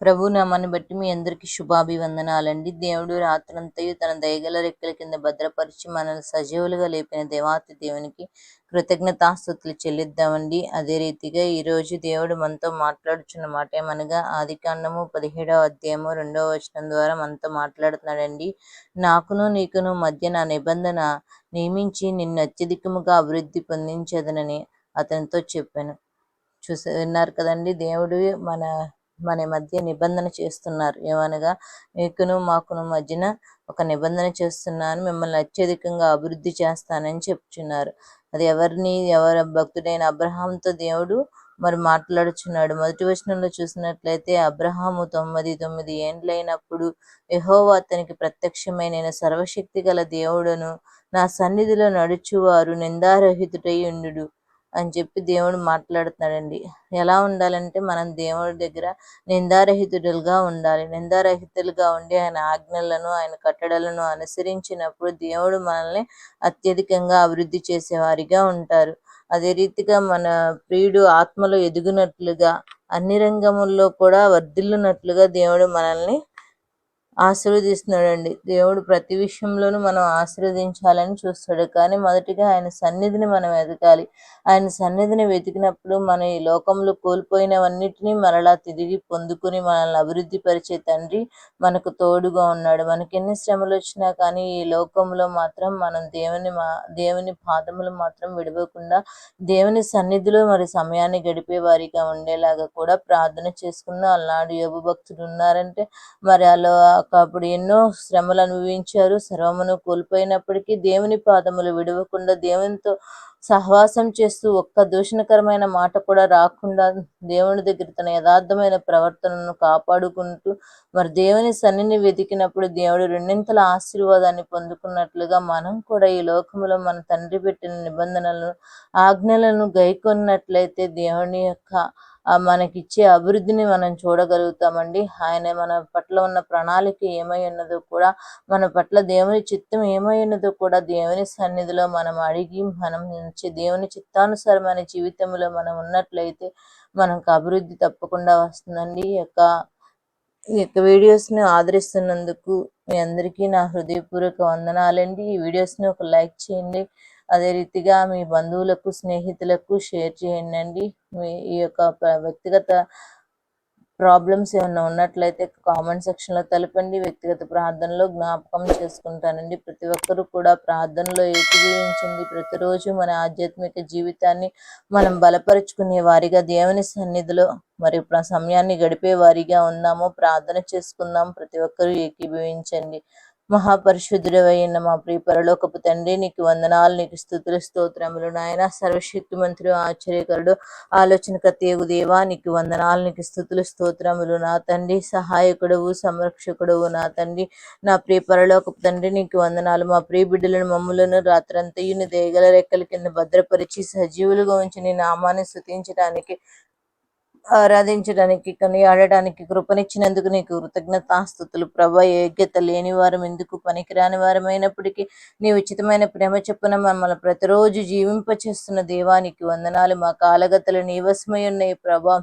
ప్రభు నామాన్ని బట్టి మీ అందరికీ శుభాభివందనాలండి. దేవుడు రాత్రంతయు తన దయగల రెక్కల కింద భద్రపరిచి మనల్ని సజీవులుగా లేపిన దేవాతి దేవునికి కృతజ్ఞతాస్థుతులు చెల్లిద్దామండి. అదే రీతిగా ఈరోజు దేవుడు మనతో మాట్లాడుచున్న మాట ఏమనగా ఆది కాండము పదిహేడవ అధ్యాయము రెండవ వచనం ద్వారా మనతో మాట్లాడుతున్నాడండి. నాకును నీకును మధ్య నా నిబంధన నియమించి నిన్ను అత్యధికముగా అభివృద్ధి పొందించదనని అతనితో చెప్పాను. చూసి విన్నారు కదండి దేవుడు మన మన మధ్య నిబంధన చేస్తున్నారు. ఏమనగా మీకును మాకును మధ్యన ఒక నిబంధన చేస్తున్నాను. మిమ్మల్ని అత్యధికంగా అభివృద్ధి చేస్తానని చెప్తున్నారు. అది ఎవరిని ఎవరి భక్తుడైన అబ్రహాంతో దేవుడు మరి మాట్లాడుచున్నాడు. మొదటి వచనంలో చూసినట్లయితే అబ్రహాము తొమ్మిది తొమ్మిది ఏండ్లైనప్పుడు యహోవా అతనికి ప్రత్యక్షమైన నేను సర్వశక్తి గల దేవుడును నా సన్నిధిలో నడుచువారు నిందారహితుడై ఉండు అని చెప్పి దేవుడు మాట్లాడుతున్నాడండి. ఎలా ఉండాలంటే మనం దేవుడి దగ్గర నిందారహితుడుగా ఉండాలి. నిందారహితులుగా ఉండి ఆయన ఆజ్ఞలను ఆయన కట్టడలను అనుసరించినప్పుడు దేవుడు మనల్ని అత్యధికంగా అభివృద్ధి చేసేవారిగా ఉంటారు. అదే రీతిగా మన ప్రియుడు ఆత్మలో ఎదుగునట్లుగా అన్ని రంగముల్లో కూడా వర్ధిల్లునట్లుగా దేవుడు మనల్ని ఆశీర్వదిస్తున్నాడండి. దేవుడు ప్రతి విషయంలోనూ మనం ఆశీర్వదించాలని చూస్తాడు. కానీ మొదటిగా ఆయన సన్నిధిని మనం ఎదగాలి. ఆయన సన్నిధిని వెతికినప్పుడు మన ఈ లోకంలో కోల్పోయినవన్నిటినీ మరలా తిరిగి పొందుకుని మనల్ని అభివృద్ధి పరిచే తండ్రి మనకు తోడుగా ఉన్నాడు. మనకి ఎన్ని శ్రమలు వచ్చినా కానీ ఈ లోకంలో మాత్రం మనం దేవుని మా దేవుని పాదములు మాత్రం విడవకుండా దేవుని సన్నిధిలో మరి సమయాన్ని గడిపే వారిగా ఉండేలాగా కూడా ప్రార్థన చేసుకున్న అలనాడు యోగు భక్తులు ఉన్నారంటే మరి అలా అప్పుడు ఎన్నో శ్రమలు అనుభవించారు. సర్వమును కోల్పోయినప్పటికీ దేవుని పాదములు విడవకుండా దేవునితో సహవాసం చేస్తూ ఒక్క దూషణకరమైన మాట కూడా రాకుండా దేవుని దగ్గర తన యథార్థమైన ప్రవర్తనను కాపాడుకుంటూ మరి దేవుని సన్నిని వెతికినప్పుడు దేవుడు రెండింతల ఆశీర్వాదాన్ని పొందుకున్నట్లుగా మనం కూడా ఈ లోకంలో మన తండ్రి పెట్టిన నిబంధనలను ఆజ్ఞలను గైకొన్నట్లయితే దేవుని యొక్క మనకిచ్చే అభివృద్ధిని మనం చూడగలుగుతామండి. ఆయన మన పట్ల ఉన్న ప్రణాళిక ఏమై ఉన్నదో కూడా మన పట్ల దేవుని చిత్తం ఏమై ఉన్నదో కూడా దేవుని సన్నిధిలో మనం అడిగి మనం దేవుని చిత్తానుసారమైన జీవితంలో మనం ఉన్నట్లయితే మనకు అభివృద్ధి తప్పకుండా వస్తుందండి. ఈ యొక్క ఈ యొక్క వీడియోస్ని ఆదరిస్తున్నందుకు మీ అందరికీ నా హృదయపూర్వక వందనాలండి. ఈ వీడియోస్ని ఒక లైక్ చేయండి. అదే రీతిగా మీ బంధువులకు స్నేహితులకు షేర్ చేయండి మీ ఈ యొక్క వ్యక్తిగత ప్రాబ్లమ్స్ ఏమైనా ఉన్నట్లయితే కామెంట్ సెక్షన్లో తెలపండి. వ్యక్తిగత ప్రార్థనలో జ్ఞాపకం చేసుకుంటానండి. ప్రతి ఒక్కరూ కూడా ప్రార్థనలో ఏకీభవించండి. ప్రతిరోజు మన ఆధ్యాత్మిక జీవితాన్ని మనం బలపరుచుకునే వారిగా దేవుని సన్నిధిలో మరి సమయాన్ని గడిపే వారిగా ఉందాము ప్రార్థన చేసుకుందాం. ప్రతి ఒక్కరూ ఏకీభవించండి. మహాపరిశుద్ధుడవైన మా ప్రియ పరలోకపు తండ్రి నీకు వందనాలు నీకు స్థుతుల స్తోత్రములు నాయన. సర్వశక్తి మంత్రుడు ఆశ్చర్యకరుడు ఆలోచన తేగు దేవా నీకు వందనాలు నీకు స్థుతుల స్తోత్రములు నా తండ్రి. సహాయకుడవు సంరక్షకుడవు నా తండ్రి. నా ప్రియ పరలోకపు తండ్రి నీకు వందనాలు. మా ప్రియ బిడ్డలను మమ్ములను రాత్రంతయుని దేగల రెక్కల కింద భద్రపరిచి సజీవులుగా ఉంచి నీ నామాన్ని స్థుతించడానికి ఆరాధించడానికి ఆడటానికి కృపనిచ్చినందుకు నీకు కృతజ్ఞతాస్థుతులు ప్రభా. యోగ్యత లేని వారం ఎందుకు పనికిరాని వారమైనప్పటికీ నీ ఉచితమైన ప్రేమ చెప్పున మమ్మల్ని ప్రతిరోజు జీవింపచేస్తున్న దేవానికి వందనాలు. మా కాలగతలు నీవసమై ఉన్నాయి ప్రభా.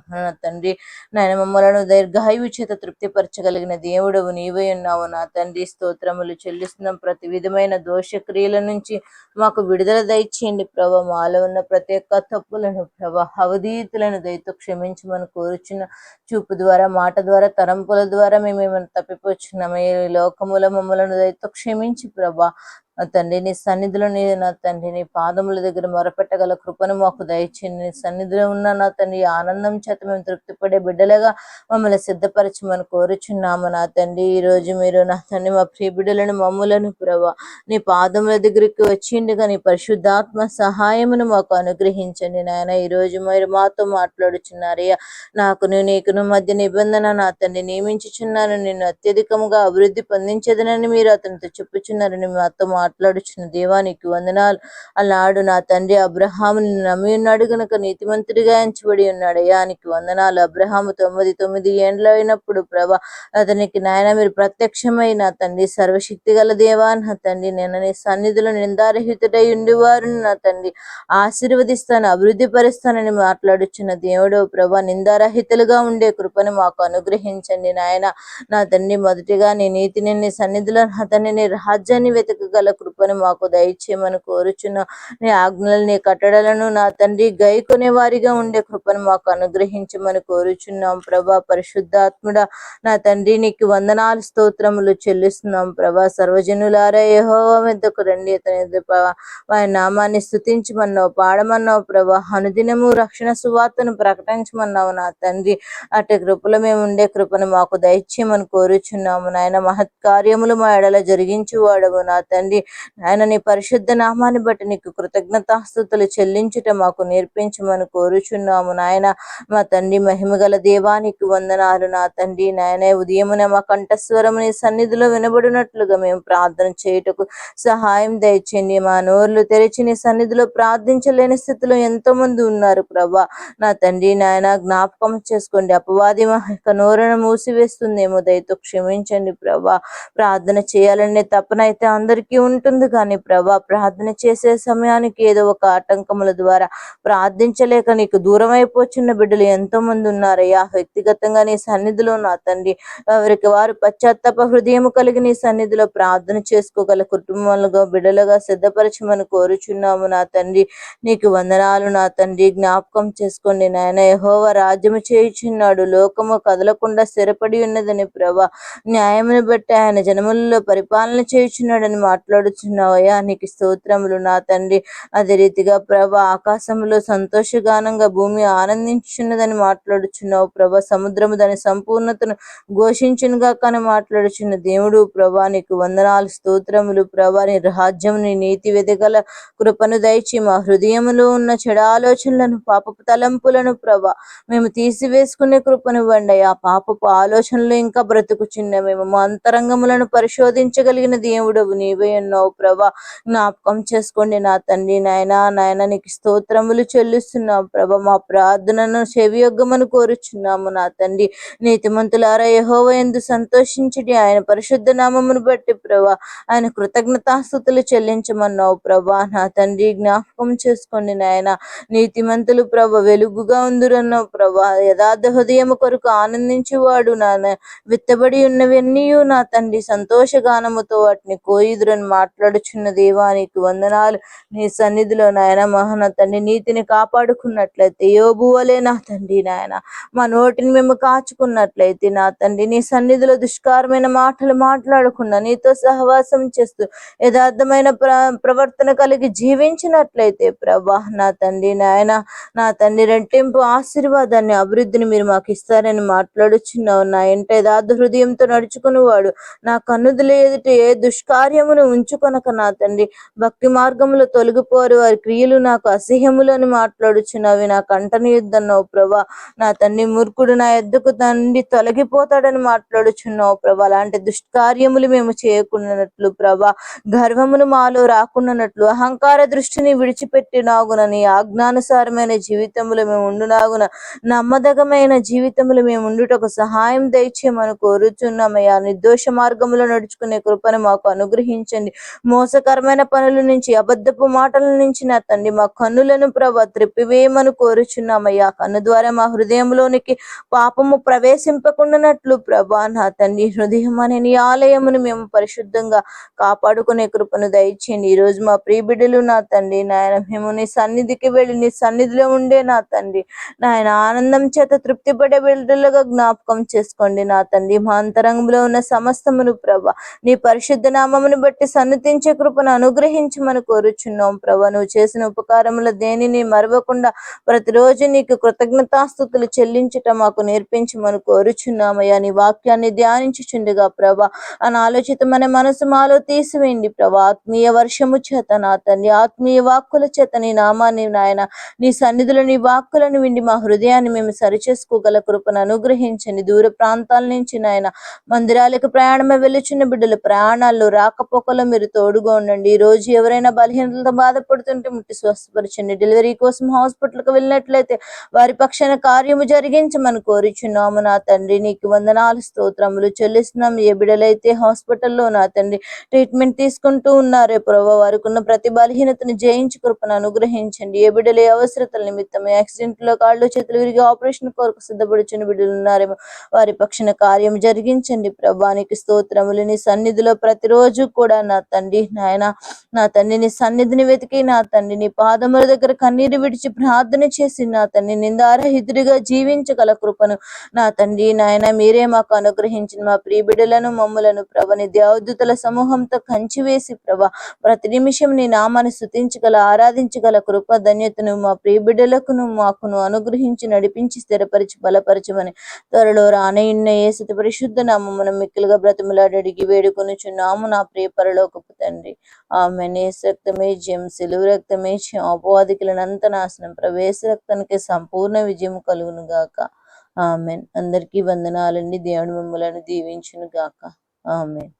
తండ్రి నాయన మమ్మలను దీర్ఘాయువు చేత తృప్తిపరచగలిగిన దేవుడవు నీవై ఉన్నావు. నా తండ్రి స్తోత్రములు చెల్లిస్తున్నాం. ప్రతి విధమైన దోషక్రియల నుంచి మాకు విడుదల దయచేయండి ప్రభా. మాలో ఉన్న ప్రతి ఒక్క తప్పులను ప్రభా అవధీతులను దయతో క్షమించి మనం కోరుచున్న చూపు ద్వారా మాట ద్వారా తరంపుల ద్వారా మేము ఏమైనా తప్పిపోచున్నాము? ఈ లోకముల మమ్మలను దయతో క్షమించి ప్రభా. నా తండ్రి నీ సన్నిధిలో నీ నా తండ్రి నీ పాదముల దగ్గర మొరపెట్టగల కృపను మాకు దయచేయండి. నీ సన్నిధిలో ఉన్న నా తండ్రి ఆనందం చేత మేము తృప్తిపడే బిడ్డలుగా మమ్మల్ని సిద్ధపరచమని కోరుచున్నాము. నా తండ్రి ఈ రోజు మీరు నా తండ్రి మా ప్రియ బిడ్డలను మమ్ములను ప్రభా నీ పాదముల దగ్గరికి వచ్చిండగా నీ పరిశుద్ధాత్మ సహాయమును మాకు అనుగ్రహించండి నాయన. ఈ రోజు మీరు మాతో మాట్లాడుచున్నారయ్యా నాకును నీకును మధ్య నిబంధన నా తండ్రి నియమించుచున్నాను నిన్ను అత్యధికంగా అభివృద్ధి పొందించదనని మీరు అతనితో చెప్పుచున్నారని మాతో మాట్లాడుచున్న దేవానికి వందనాలు. అలాడు నా తండ్రి అబ్రహాముని నమ్మి ఉన్నాడు గనుక నీతిమంతుడిగా ఎంచబడి ఉన్నాడు. అయ్యానికి వందనాలు. అబ్రహాము తొమ్మిది తొమ్మిది ఏండ్లు అయినప్పుడు ప్రభా అతనికి నాయన మీరు ప్రత్యక్షమై నా తండ్రి సర్వశక్తి గల దేవా నా తండ్రి నేను నీ సన్నిధిలో నిందారహితుడై ఉండేవారు నా తండ్రి ఆశీర్వదిస్తాను అభివృద్ధి పరుస్తానని మాట్లాడుచున్న దేవుడు ప్రభా నిందారహితులుగా ఉండే కృపను మాకు అనుగ్రహించండి నాయన. నా తండ్రి మొదటిగా నీ నీతిని నీ సన్నిధిలో నా తండ్రి నీ రాజ్యాన్ని వెతకగల కృపను మాకు దయచేయమని కోరుచున్న నీ ఆజ్ఞలు నీ కట్టడలను నా తండ్రి గైకొనే వారిగా ఉండే కృపను మాకు అనుగ్రహించమని కోరుచున్నాం. ప్రభా పరిశుద్ధాత్ముడ నా తండ్రి నీకు వందనాలు స్తోత్రములు చెల్లిస్తున్నాం. ప్రభా సర్వజనులారా యెహోవా మెద్దకు రండి. అతని ప్రభా వారి నామాన్ని స్థుతించమన్నావు పాడమన్నావు. ప్రభా అనుదినము రక్షణ సువార్తను ప్రకటించమన్నావు నా తండ్రి. అటు కృపలో మేము ఉండే కృపను మాకు దయచేయమని కోరుచున్నాము. నాయన మహత్ కార్యములు మా ఎడల జరిగించువాడవు నా తండ్రి. నాయన నీ పరిశుద్ధ నామాన్ని బట్టి నీకు కృతజ్ఞతాస్థుతులు చెల్లించుట మాకు నేర్పించమని కోరుచున్నాము నాయన. మా తండ్రి మహిమగల దేవానికి వందనాలు. నా తండ్రి నాయన ఉదయమున మా కంఠస్వరము నీ సన్నిధిలో వినబడినట్లుగా మేము ప్రార్థన చేయుటకు సహాయం దయచేయండి. మా నోర్లు తెరిచి నీ సన్నిధిలో ప్రార్థించలేని స్థితిలో ఎంతో మంది ఉన్నారు ప్రభా. నా తండ్రి నాయన జ్ఞాపకం చేసుకోండి. అపవాది మా యొక్క నోరును మూసివేస్తుందేమో దయతో క్షమించండి ప్రభా. ప్రార్థన చేయాలనే తపన అయితే అందరికీ ఉంటుంది కానీ ప్రభా ప్రార్థన చేసే సమయానికి ఏదో ఒక ఆటంకముల ద్వారా ప్రార్థించలేక నీకు దూరం అయిపోచున్న బిడ్డలు ఎంతో మంది ఉన్నారయ్యా. వ్యక్తిగతంగా నీ సన్నిధిలో నా తండ్రి ఎవరికి వారు పశ్చాత్తాప హృదయం కలిగి నీ సన్నిధిలో ప్రార్థన చేసుకోగల కుటుంబాలుగా బిడ్డలుగా సిద్ధపరచమని కోరుచున్నాము నా తండ్రి. నీకు వందనాలు నా తండ్రి. జ్ఞాపకం చేసుకోండి నాయన. యహోవ రాజ్యము చేయుచున్నాడు. లోకము కదలకుండా స్థిరపడి ఉన్నదని ప్రభా న్యాయమును బట్టి ఆయన జనములలో పరిపాలన చేయుచున్నాడని మాట్లాడుచున్నావయ్యా. నీకు స్తోత్రములు నా తండ్రి. అదే రీతిగా ప్రభా ఆకాశంలో సంతోషగానంగా భూమి ఆనందించున్నదని మాట్లాడుచున్నావు ప్రభా. సముద్రము దాని సంపూర్ణతను ఘోషించునుగా కానీ మాట్లాడుచున్న దేవుడు ప్రభా నీకు వందనాలు స్తోత్రములు ప్రభా. నీ రాజ్యం నీ నీతి వెదగల కృపను దయచి మా హృదయములో ఉన్న చెడ ఆలోచనలను పాపపు తలంపులను ప్రభా మేము తీసివేసుకునే కృపను ఇవ్వండి ఆ పాపపు ఆలోచనలు ఇంకా బ్రతుకుచున్న మేము మా అంతరంగములను పరిశోధించగలిగిన దేవుడవు నీవే ఉన్నావు ప్రభా. జ్ఞాపకం చేసుకోండి నా తండ్రి నాయన. నాయన నీకు స్తోత్రములు చెల్లిస్తున్నావు ప్రభ. మా ప్రార్థనను చెవియొగ్గమని కోరుచున్నాము నా తండ్రి. నీతిమంతులారా యహోవ ఎందు సంతోషించడి. ఆయన పరిశుద్ధ నామమును బట్టి ప్రభా ఆయన కృతజ్ఞతాస్థుతులు చెల్లించమన్నావు ప్రభా. నా తండ్రి జ్ఞాపకం చేసుకోండి నాయన. నీతిమంతులు ప్రభ వెలుగుగా ఉందిరన్నావు ప్రభా. యథార్థ హృదయము కొరకు ఆనందించేవాడు నాన్న విత్తబడి ఉన్నవన్నీ నా తండ్రి. సంతోషగానముతో వాటిని కోయిదురని మాట్లాడుచున్న దేవానికి వందనాలు. నీ సన్నిధిలో నాయన మహన తండ్రి నీతిని కాపాడుకున్నట్లయితే యోబువలే నా తండ్రి నాయన. మా నోటిని మేము కాచుకున్నట్లయితే నా తండ్రి నీ సన్నిధిలో దుష్కారమైన మాటలు మాట్లాడకుండా నీతో సహవాసం చేస్తూ యథార్థమైన ప్ర ప్రవర్తన కలిగి జీవించినట్లయితే ప్రభా నా తండ్రి నాయన నా తండ్రి రెట్టింపు ఆశీర్వాదాన్ని అభివృద్ధిని మీరు మాకు ఇస్తారని మాట్లాడుచున్నావు. నా ఇంట యథార్థ హృదయంతో నడుచుకునేవాడు. నా కన్నుదుల ఎదుట ఏ దుష్కార్యమును ఉంచుకొనక నా తండ్రి భక్తి మార్గంలో తొలగిపోరు. వారి క్రియలు నాకు అసహ్యములని మాట్లాడుచున్నవి. నా కంటని యుద్ధన్నావు ప్రభా. నా తండ్రి మూర్ఖుడు. నా ఎద్దుకు తండ్రి తొలగిపోతాడని మాట్లాడుచున్నావు ప్రభా. అలాంటి దుష్కార్యములు మేము చేయకుండానట్లు ప్రభా. గర్వమును మాలో రాకుండానట్లు అహంకార దృష్టిని విడిచిపెట్టినాగున నీ ఆజ్ఞానుసారమైన జీవితములు మేము ఉండునాగున. నమ్మదగమైన జీవితములు మేము ఉండుటకు సహాయం దయచేయమని కోరుచున్నామయ్యా. నిర్దోష మార్గములో నడుచుకునే కృపను మాకు అనుగ్రహించండి. మోసకరమైన పనుల నుంచి అబద్ధపు మాటల నుంచి నా తండ్రి మా కన్నులను ప్రభ త్రిప్పివేయమని కోరుచున్నామయ్యా. కన్ను ద్వారా మా హృదయంలోనికి పాపము ప్రవేశింపకుండానట్లు ప్రభా నా తండ్రి హృదయం అనే నీ ఆలయమును మేము పరిశుద్ధంగా కాపాడుకునే కృపను దయచేయండి. ఈ రోజు మా ప్రియ బిడ్డలు నా తండ్రి నాయన మేము నీ సన్నిధికి వెళ్ళి నీ సన్నిధిలో ఉండే నా తండ్రి నాయన ఆనందం చేత తృప్తి పడే బిడ్డలుగా జ్ఞాపకం చేసుకోండి. నా తండ్రి మా అంతరంగంలో ఉన్న సమస్తమును ప్రభ నీ పరిశుద్ధ నామమును బట్టి సన్నతించే కృపను అనుగ్రహించమని కోరుచున్నాం ప్రభ. నువ్వు చేసిన ఉపకారముల దేనిని మరవకుండా ప్రతిరోజు నీకు కృతజ్ఞతాస్థుతులు చెల్లించటం మాకు నేర్పించమని కోరుచున్నామయ్యా. నీ వాక్యాన్ని ధ్యానించుచుండగా ప్రభా. అని ఆలోచితమైన మనసు మాలో తీసివేయండి ప్రభా. ఆత్మీయ వర్షము చేత నా తండ్రి ఆత్మీయ వాక్కుల చేత నీ నామాన్ని నాయన నీ సన్నిధుల నీ వాక్కులను విండి మా హృదయాన్ని మేము సరిచేసుకోగల కృపను అనుగ్రహించండి. దూర ప్రాంతాల నుంచి నాయన మందిరాలకు ప్రయాణమే వెళ్ళుచున్న బిడ్డలు ప్రయాణాల్లో రాకపోకలు మీరు తోడుగా ఉండండి. ఈ రోజు ఎవరైనా బలహీనతలతో బాధపడుతుంటే ముట్టి స్వస్థపరచండి. డెలివరీ కోసం హాస్పిటల్కి వెళ్ళినట్లయితే వారి పక్షాన కార్యము జరిగించమని కోరుచున్నాము నా తండ్రి. నీకు వందనాలు స్తోత్రములు చెల్లిస్తున్నాం. ఏ బిడలైతే హాస్పిటల్లో నా తండ్రి ట్రీట్మెంట్ తీసుకుంటూ ఉన్నారే ప్రభావ వారికి ఉన్న ప్రతి బలహీనతను జయించి కృపను అనుగ్రహించండి. ఏ బిడ్డల అవసరతల నిమిత్తం యాక్సిడెంట్లో కాళ్ళు చేతులు విరిగి ఆపరేషన్ కొరకు సిద్ధపడుచున్న బిడ్డలు ఉన్నారేమో వారి పక్షాన కార్యం జరిగించండి. ప్రభానికి స్తోత్రములు. నీ సన్నిధిలో ప్రతిరోజు కూడా నా తండ్రి నాయన నా తండ్రి నీ సన్నిధిని వెతికి నా తండ్రి నీ పాదముల దగ్గర కన్నీరు విడిచి ప్రార్థన చేసి నా తండ్రి నిందారహితుడిగా జీవించగల కృపను నా తండ్రి నాయన మీరే మాకు అనుగ్రహించిన మా ప్రియబిడలను మమ్ములను ప్రభని దేవదూతల సమూహంతో కంచి వేసి ప్రభ ప్రతి నిమిషం నీ నామాన్ని స్థుతించగల ఆరాధించగల కృప ధన్యతను మా ప్రియబిడలకును మాకును అనుగ్రహించి నడిపించి స్థిరపరిచి బలపరచమని త్వరలో రానయున్న సతి పరిశుద్ధ నామమున మిక్కులుగా బ్రతిమలాడడిగి వేడుకొనుచున్నాము. నా ప్రియ గొప్ప తండ్రి. ఆమె నేస రక్తమే జయం సిలువు రక్తమే జయం అపవాదికులనంత నాశనం ప్రవేశ రక్తానికి సంపూర్ణ విజయం కలుగును గాక ఆమెన్. అందరికీ వందనాలండి. దేవుని మిమ్మలను దీవించును గాక ఆమెన్.